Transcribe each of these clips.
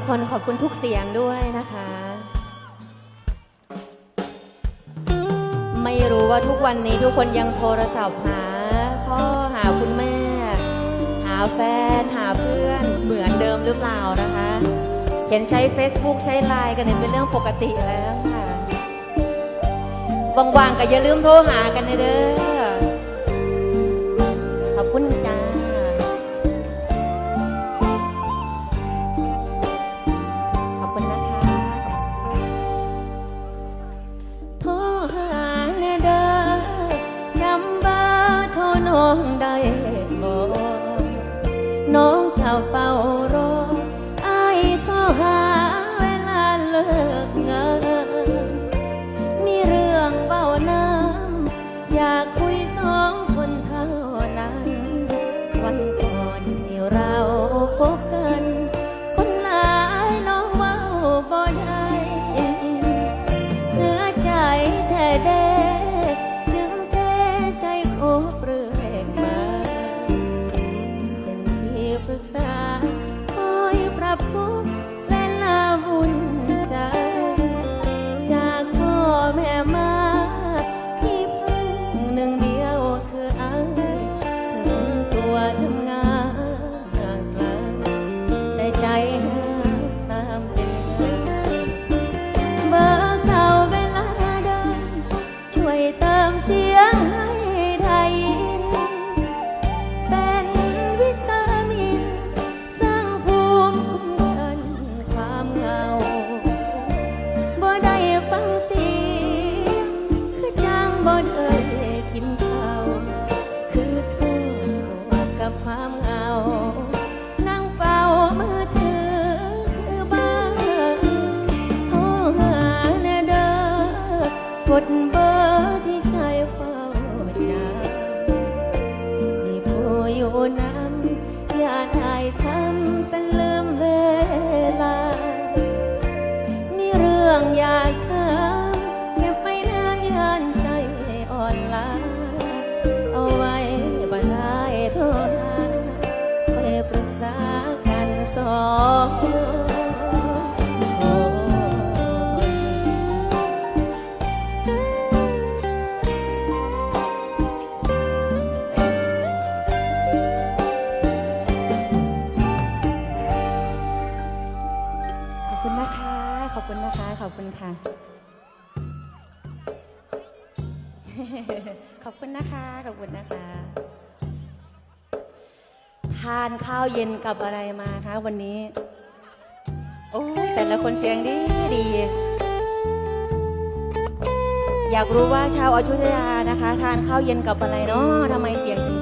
กคนขอบคุณทุกเสียงด้วยนะคะ ไม่รู้ว่าทุกวันนี้ทุกคนยังโทรศัพท์หาพ่อหาคุณแม่ หาแฟนหาเพื่อนเหมือนเดิมหรือเปล่านะคะ เห็นใช้ Facebook ใช้ไลน์กันเป็นเรื่องปกติแล้วค่ะว่างๆก็อย่าลืมโทรหากันเด้อากันสองขอบคุณนะคะ ขอบคุณนะคะ ขอบคุณค่ะ ขอบคุณนะคะ ขอบคุณนะคะ ทานข้าวเย็นกับอะไรมาคะวันนี้ โอ้แต่ละคนเสียงดีดี อยากรู้ว่าชาวอยุธยานะคะ ทานข้าวเย็นกับอะไรเนาะทำไมเสียงถึง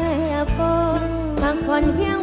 แต่ปอพักผ่อนเพียง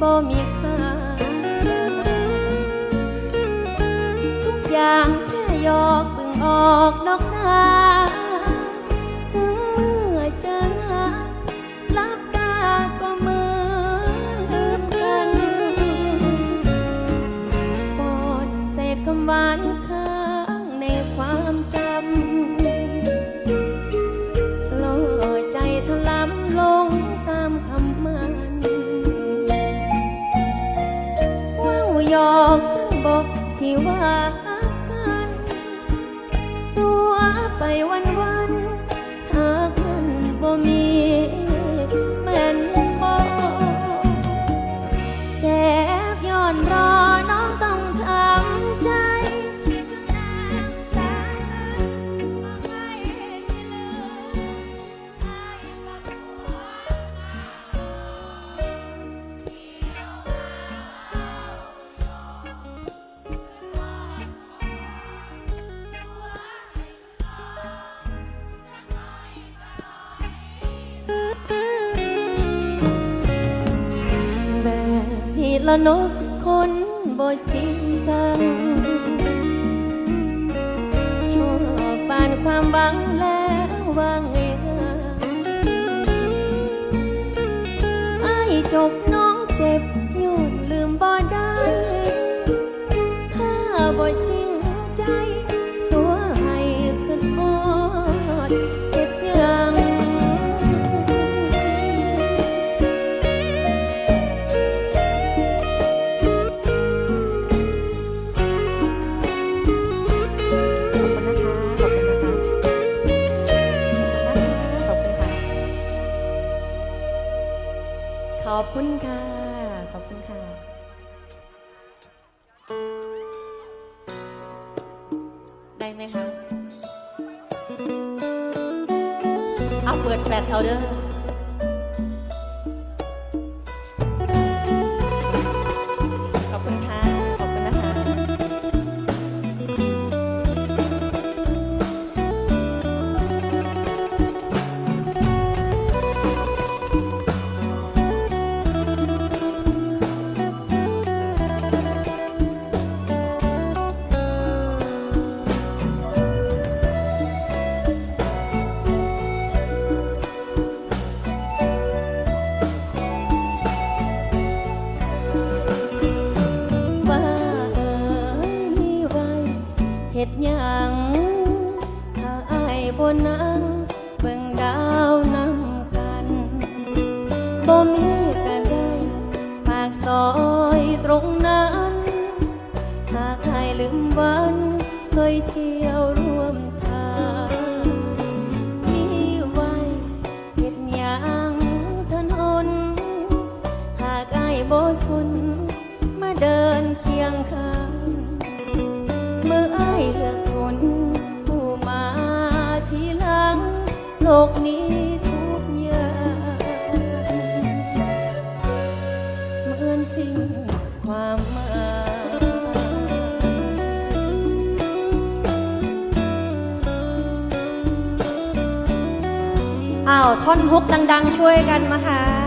บ่มีค่า ทุกอย่างแค่ยอกเพิ่งออกนอกหน้า ที่ว่ากัน ตัวไปวัน ละนกคนบ่จริงจังชั่วปานความหวังแล้ววางเองไอ้จบ อ้าวท่อนฮุกดัง ๆ ช่วยกันนะคะ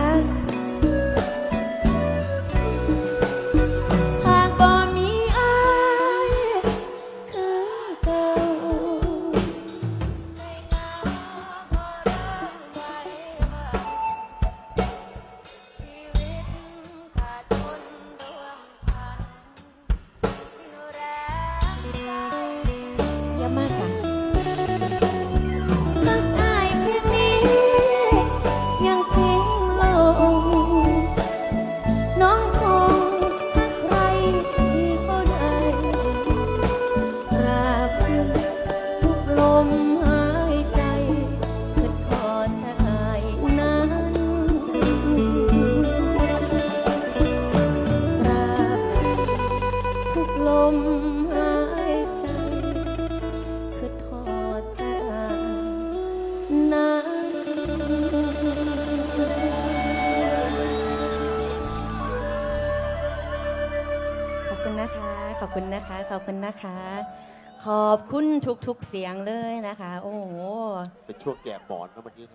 คะ ขอบคุณทุกๆเสียงเลยนะคะ โอ้โห เป็นช่วงแกหมอนนะเมื่อกี้